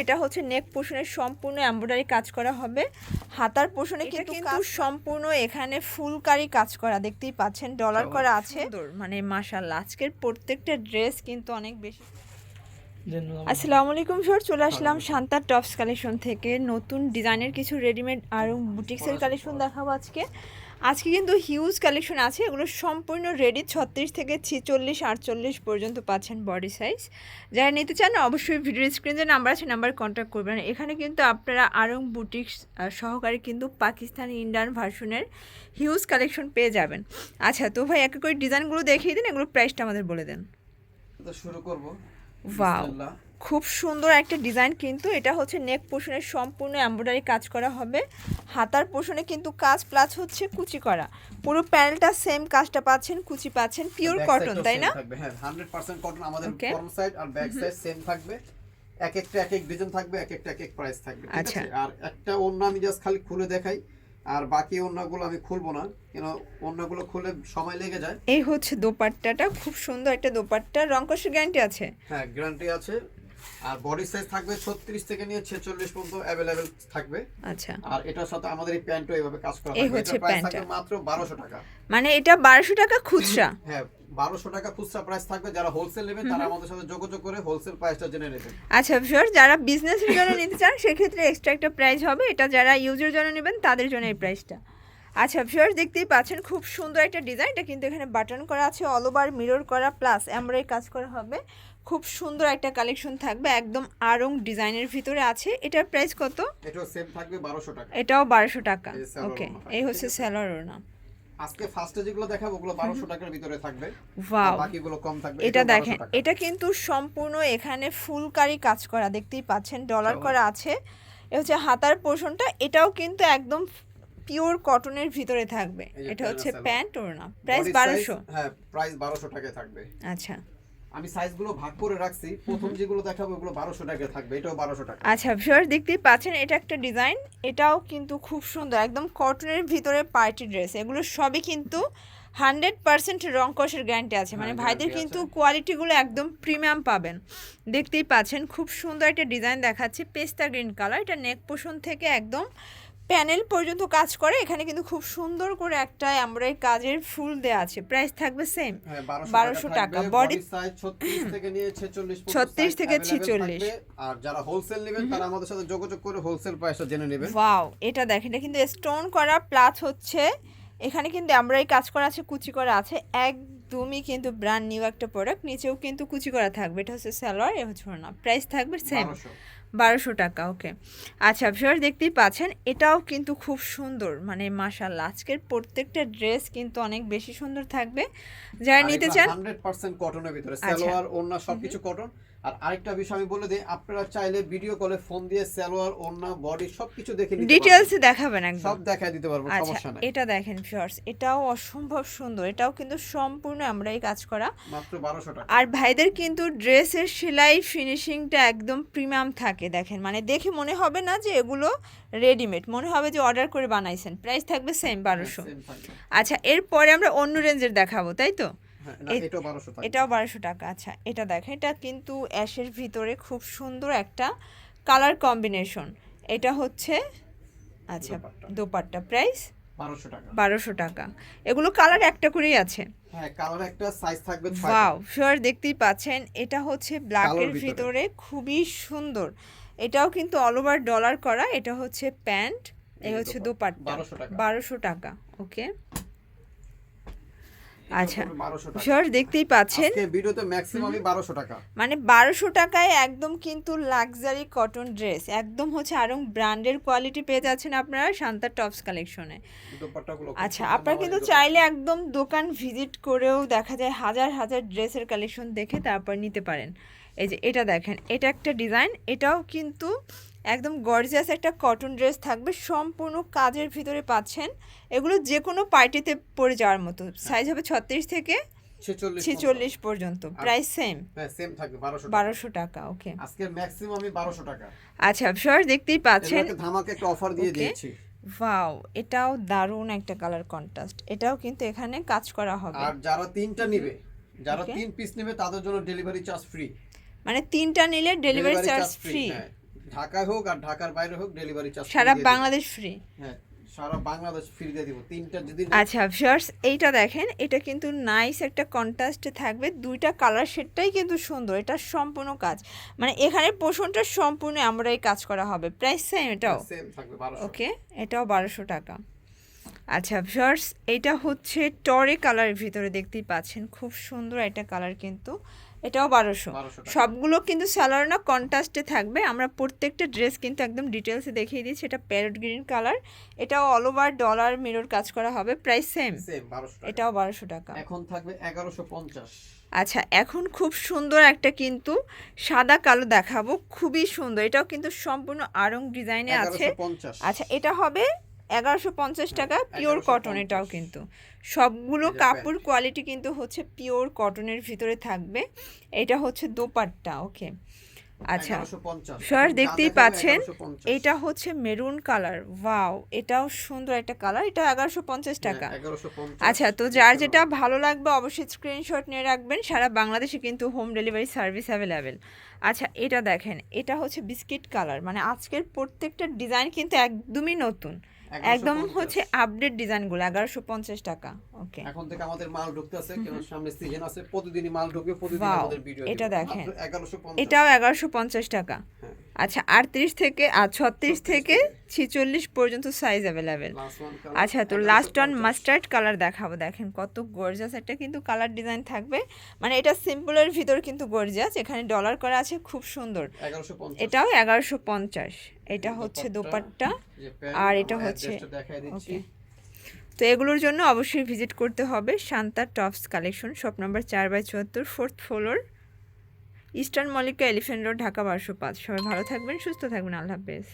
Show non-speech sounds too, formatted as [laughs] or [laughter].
এটা হচ্ছে নেক পোর্শনের সম্পূর্ণ এমব্রয়ডারি কাজ করা হবে। হাতার পোর্শনে কিন্তু কিন্তু সম্পূর্ণ এখানে ফুলকারি কাজ করা দেখতেই পাচ্ছেন। ডলার করা আছে। মানে মাশাআল্লাহ। আজকের প্রত্যেকটা ড্রেস কিন্তু অনেক বেশি আসসালামু আলাইকুম স্যার চলে আসলাম শান্তার টপস কালেকশন থেকে। নতুন ডিজাইনের কিছু রেডিমেড আর বুটিক্সের কালেকশন দেখাবো আজকে। আজকে কিন্তু হিউজ কালেকশন আছে। এগুলো সম্পূর্ণ রেডি ছত্রিশ থেকে ছিচল্লিশ, আটচল্লিশ পর্যন্ত পাচ্ছেন বডি সাইজ যারা নিতে চান অবশ্যই ভিডিও স্ক্রিনে যে নাম্বার আছে নাম্বার কন্ট্যাক্ট করবেন। এখানে কিন্তু আপনারা আরং বুটিক্স সহকারে কিন্তু পাকিস্তানি ইন্ডিয়ান ভার্সনের হিউজ কালেকশন পেয়ে যাবেন। আচ্ছা তো ভাই, এক করে ডিজাইনগুলো দেখিয়ে দিন এগুলো প্রাইসটা আমাদের বলে দেন। শুরু করব। ওয়াও খুব সুন্দর একটা ডিজাইন কিন্তু এটা হচ্ছে নেক পোর্শনের সম্পূর্ণ এমব্রয়ডারি কাজ করা হবে। হাতার পোর্শনে কিন্তু কাজ প্লাস হচ্ছে কুচি করা। পুরো প্যানেলটা সেম কাজটা পাচ্ছেন কুচি পাচ্ছেন পিওর কটন তাই না? হ্যাঁ 100% কটন আমাদের ফ্রন্ট সাইড আর ব্যাক সাইড সেম থাকবে। এক একটা এক এক ডিজাইন থাকবে এক একটা এক এক প্রাইস থাকবে ঠিক আচ্ছা। আছে? আর একটা ওন্না আমি জাস্ট খালি খুলে দেখাই। আর বাকি অন্যগুলো আমি খুলবো না কেন অন্যগুলো খুলে সময় লেগে যায়। এই হচ্ছে দোপাট্টাটা খুব সুন্দর একটা দোপাট্টা। রংকশের গ্যারান্টি আছে? হ্যাঁ গ্যারান্টি আছে। আর বডি সাইজ থাকবে 36 থেকে নিয়ে 46 পর্যন্ত अवेलेबल থাকবে আচ্ছা আর এটার সাথে আমাদের এই প্যান্টও এইভাবে কাজ করা এই থাকবে হচ্ছে এটার প্রাইস প্যান্টটা। থাকবে মাত্র 1200 টাকা মানে এটা বারোশো টাকা খুচরা [laughs] হ্যাঁ বারোশো টাকা খুচরা প্রাইস থাকবে যারা হোলসেল নেবেন তারা আমাদের সাথে যোগাযোগ করে হোলসেল প্রাইসটা জেনে নেবেন আচ্ছা স্যার যারা বিজনেসের জন্য নিতে চান সেক্ষেত্রে এক্সট্রা একটা প্রাইস হবে এটা যারা ইউজের জন্য নেবেন তাদের জন্য এই প্রাইসটা আচ্ছা ভিউয়ার্স দেখতেই পাচ্ছেন খুব সুন্দর একটা ডিজাইন এটা কিন্তু এখানে বাটন করা আছে অল ওভার মিরর করা প্লাস এমব্রয়ডারি কাজ করা হবে খুব সুন্দর একটা কালেকশন থাকবে একদম আরং ডিজাইনের ভিতরে আছে। এটার প্রাইস কত? এটাও সেম থাকবে বারোশো টাকা। এটাও বারোশো টাকা। ওকে এই হচ্ছে স্যালোয়ার ওড়না। আজকে ফার্স্টে যেগুলো দেখাবো ওগুলো বারোশো টাকার ভিতরে থাকবে। ওয়াও বাকিগুলো কম থাকবে এটা দেখেন এটা কিন্তু সম্পূর্ণ এখানে ফুলকারি কাজ করা দেখতেই পাচ্ছেন ডলার করা আছে। এ হচ্ছে হাতার পোর্শনটা এটাও কিন্তু একদম পিওর কটনের ভিতরে থাকবে। এটা হচ্ছে প্যান্ট ওড়না। প্রাইস Body size, বারোশো। হ্যাঁ প্রাইস বারোশো টাকায় থাকবে। আচ্ছা। আমি সাইজগুলো ভাগ করে রাখছি। প্রথম যেগুলো দেখাবো ওগুলো বারোশো টাকায় থাকবে এটাও বারোশো টাকা। আচ্ছা ভিউয়ার দেখতেই পাচ্ছেন এটা একটা ডিজাইন এটাও কিন্তু খুব সুন্দর একদম কটনের ভিতরে পার্টি ড্রেস এগুলো সবই কিন্তু হান্ড্রেড পার্সেন্ট রং কষের গ্যারান্টি আছে মানে হ্যাঁ, ভাইদের কিন্তু কোয়ালিটিগুলো একদম প্রিমিয়াম পাবেন। দেখতেই পাচ্ছেন খুব সুন্দর একটা ডিজাইন দেখাচ্ছে পেস্তা গ্রিন কালার এটা নেক পোষণ থেকে একদম প্যানেল পর্যন্ত কাজ করে এখানে কিন্তু খুব সুন্দর করে একটা এমব্রয়ডারি কাজের ফুল দেওয়া আছে। প্রাইস থাকবে সেম বারোশো 1200 1200 টাকা। বডি সাইজ 36 থেকে নিয়ে 46 পর্যন্ত 36 থেকে 46 আর যারা হোলসেল নেবেন তারা আমাদের সাথে যোগাযোগ করে হোলসেল প্রাইসটা জেনে নেবেন। ওয়াও এটা দেখেন এটা কিন্তু স্টোন করা প্লাস হচ্ছে এখানে কিন্তু এমব্রয়ডারি কাজ করা আছে কুচি করা আছে। একদমই কিন্তু ব্র্যান্ড নিউ একটা প্রোডাক্ট নিচেও কিন্তু কুচি করা থাকবে। এটা হচ্ছে স্যালোয়ার এ হচ্ছে না প্রাইস থাকবে সেম বারোশো। টাকা ওকে আচ্ছা ভিউয়ার দেখতেই পাচ্ছেন এটাও কিন্তু খুব সুন্দর। মানে মাশাল্লাহ আজকের প্রত্যেকটা ড্রেস কিন্তু অনেক বেশি সুন্দর থাকবে। যারা নিতে চান আচ্ছা। 100% কটনের ভিতরে। সালোয়ার ওড়না সবকিছু কটন আর আরেকটা বিষয় আমি বলে দিই আপনারা চাইলে ভিডিও কলে ফোন দিয়ে সালোয়ার ওড়না বডি সবকিছু দেখে নিতে পারবেন। দেখাবেন একদম। সব দেখায় দিতে পারব আচ্ছা সমস্যা নাই। এটা দেখেন ভিউয়ার্স এটাও অসম্ভব সুন্দর এটাও কিন্তু সম্পূর্ণ আমরাই কাজ করা। মাত্র 1200 টাকা। আর ভাইদের কিন্তু ড্রেসের সেলাই ফিনিশিংটা একদম প্রিমিয়াম থাকে দেখেন। মানে দেখে মনে হবে না যে এগুলো রেডিমেড মনে হবে যে অর্ডার করে বানাইছেন। প্রাইস থাকবে সেম বারোশো। Same থাকবে। আচ্ছা এরপরে আমরা অন্য রেঞ্জের দেখাবো তাই তো? হ্যাঁ, এটাও 1200 টাকা এটাও বারোশো টাকা আচ্ছা এটা দেখেন এটা কিন্তু অ্যাশের ভিতরে খুব সুন্দর একটা কালার কম্বিনেশন। এটা হচ্ছে আচ্ছা দোপাট্টা। প্রাইস বারোশো টাকা। এগুলো কালার একটা করেই আছে। হ্যাঁ কালার একটা সাইজ থাকবে 6 ওয়াও শিওর দেখতেই পাচ্ছেন। এটা হচ্ছে ব্ল্যাকের ভিতরে। ভিতরে খুবই সুন্দর। এটাও কিন্তু অল ওভার ডলার করা। এটা হচ্ছে প্যান্ট এই হচ্ছে দোপাট্টা, দোপাট্টা। 1200 টাকা। বারোশো টাকা ওকে আচ্ছা। 1200 শিওর দেখতেই পাচ্ছেন। ভিডিওতে ম্যাক্সিমামই 1200 টাকা। মানে বারোশো টাকায় একদম কিন্তু লাক্সারি কটন ড্রেস একদম হচ্ছে আরও ব্র্যান্ডের কোয়ালিটি পেয়ে যাচ্ছেন আপনারা শান্তা টপস কালেকশনে আচ্ছা আপনারা কিন্তু চাইলে একদম দোকান ভিজিট করেও দেখা যায় হাজার হাজার ড্রেসের কালেকশন দেখে তারপর নিতে পারেন। এই যে এটা দেখেন এটা একটা ডিজাইন এটাও কিন্তু একদম গর্জিয়াস একটা কটন ড্রেস থাকবে সম্পূর্ণ কাজের ভিতরে পাচ্ছেন। এগুলো যে কোনো পার্টিতে পরে যাওয়ার মতো। সাইজ হবে ছত্রিশ থেকে ছেচল্লিশ পর্যন্ত। প্রাইস সেম হ্যাঁ সেম থাকবে বারোশো টাকা। ওকে আজকে ম্যাক্সিমামই 1200 টাকা। আচ্ছা সর দেখতেই পাচ্ছেন। ধামাকে একটা অফার দিয়ে দিয়েছি। ওয়াও এটাও দারুণ একটা কালার কন্ট্রাস্ট এটাও কিন্তু এখানে কাজ করা হবে। আর যারা তিনটা নিবে যারা তিন পিস নেবে তাদের জন্য ডেলিভারি চার্জ ফ্রি মানে তিনটা নিলে ডেলিভারি চার্জ ফ্রি ঢাকায় হোক আর ঢাকার বাইরে হোক ডেলিভারি চার্জ সারা বাংলাদেশ ফ্রি হ্যাঁ সারা বাংলাদেশ ফ্রি দিয়ে দিব। তিনটা যদি আচ্ছা ভিউয়ার্স এইটা দেখেন এটা কিন্তু নাইস একটা কন্ট্রাস্টে থাকবে। দুইটা কালার শেডটাই কিন্তু সুন্দর এটা সম্পূর্ণ কাজ। মানে এখানে পোষণটা সম্পূর্ণ আমরা এই কাজ করা হবে। প্রাইস সেম এটাও? সেম থাকবে 1200 ওকে এটাও বারোশো টাকা। আচ্ছা ভিউয়ার্স এটা হচ্ছে টরে কালারের ভিতরে দেখতেই পাচ্ছেন। খুব সুন্দর একটা কালার কিন্তু। এটাও বারোশো। সবগুলো কিন্তু স্যালার না কন্ট্রাস্টে থাকবে। আমরা প্রত্যেকটা ড্রেস কিন্তু একদম ডিটেলসে দেখিয়ে দিচ্ছি। এটা প্যারট গ্রিন কালার এটাও অল ওভার ডলার মিরর কাজ করা হবে। প্রাইস সেম সেম 1200 টাকা। এটাও বারোশো টাকা। এখন থাকবে 1150 আচ্ছা এখন খুব সুন্দর একটা কিন্তু সাদা কালো দেখাবো। খুবই সুন্দর। এটাও কিন্তু সম্পূর্ণ আরং ডিজাইনে আছে। আচ্ছা এটা হবে এগারোশো পঞ্চাশ টাকা পিওর 1150 কটন এটাও কিন্তু। সবগুলো কাপড় কোয়ালিটি কিন্তু হচ্ছে পিওর কটনের ভিতরে থাকবে। এটা হচ্ছে দোপাট্টা ওকে আচ্ছা 1150 স্যার দেখতেই পাচ্ছেন এটা হচ্ছে মেরুন কালার ওয়াও এটাও সুন্দর একটা কালার এটা এগারোশো পঞ্চাশ টাকা। হ্যাঁ, 1150 আচ্ছা তো যার যেটা ভালো লাগবে অবশ্যই স্ক্রিনশট নিয়ে রাখবেন সারা বাংলাদেশে কিন্তু হোম ডেলিভারি সার্ভিস অ্যাভেলেবেল আচ্ছা এটা দেখেন এটা হচ্ছে বিস্কিট কালার মানে আজকের প্রত্যেকটা ডিজাইন কিন্তু একদমই নতুন। একদম হচ্ছে আপডেট ডিজাইনগুলো এগারোশো পঞ্চাশ টাকা। ওকে এখন থেকে আমাদের মাল ঢুকতেছে কারণ সামনে সিজন আছে প্রতিদিনই মাল ঢুকবে প্রতিদিন আমাদের ভিডিও এটা দেখেন। এটাও এগারোশো পঞ্চাশ টাকা। হ্যাঁ। আচ্ছা আটত্রিশ থেকে আর ছত্রিশ থেকে। ছিচল্লিশ পর্যন্ত সাইজ অ্যাভেলেবেল আচ্ছা তো লাস্ট ওয়ান মাস্টার্ড কালার দেখাবো। দেখেন কত গর্জাস একটা কিন্তু কালার ডিজাইন থাকবে। মানে এটা সিম্পলের ভিতর কিন্তু গর্জাস এখানে ডলার করা আছে খুব সুন্দর। এটাও এগারোশো পঞ্চাশ। এটা হচ্ছে দোপাট্টা আর এটা হচ্ছে- ওকে। তো এগুলোর জন্য অবশ্যই ভিজিট করতে হবে Shanta tops collection shop number চার বাই চুয়াত্তর fourth floor eastern Mallika elephant road Dhaka বারোশো পাঁচ। সবাই ভালো থাকবেন সুস্থ থাকবেন আল্লাহ হাফেজ।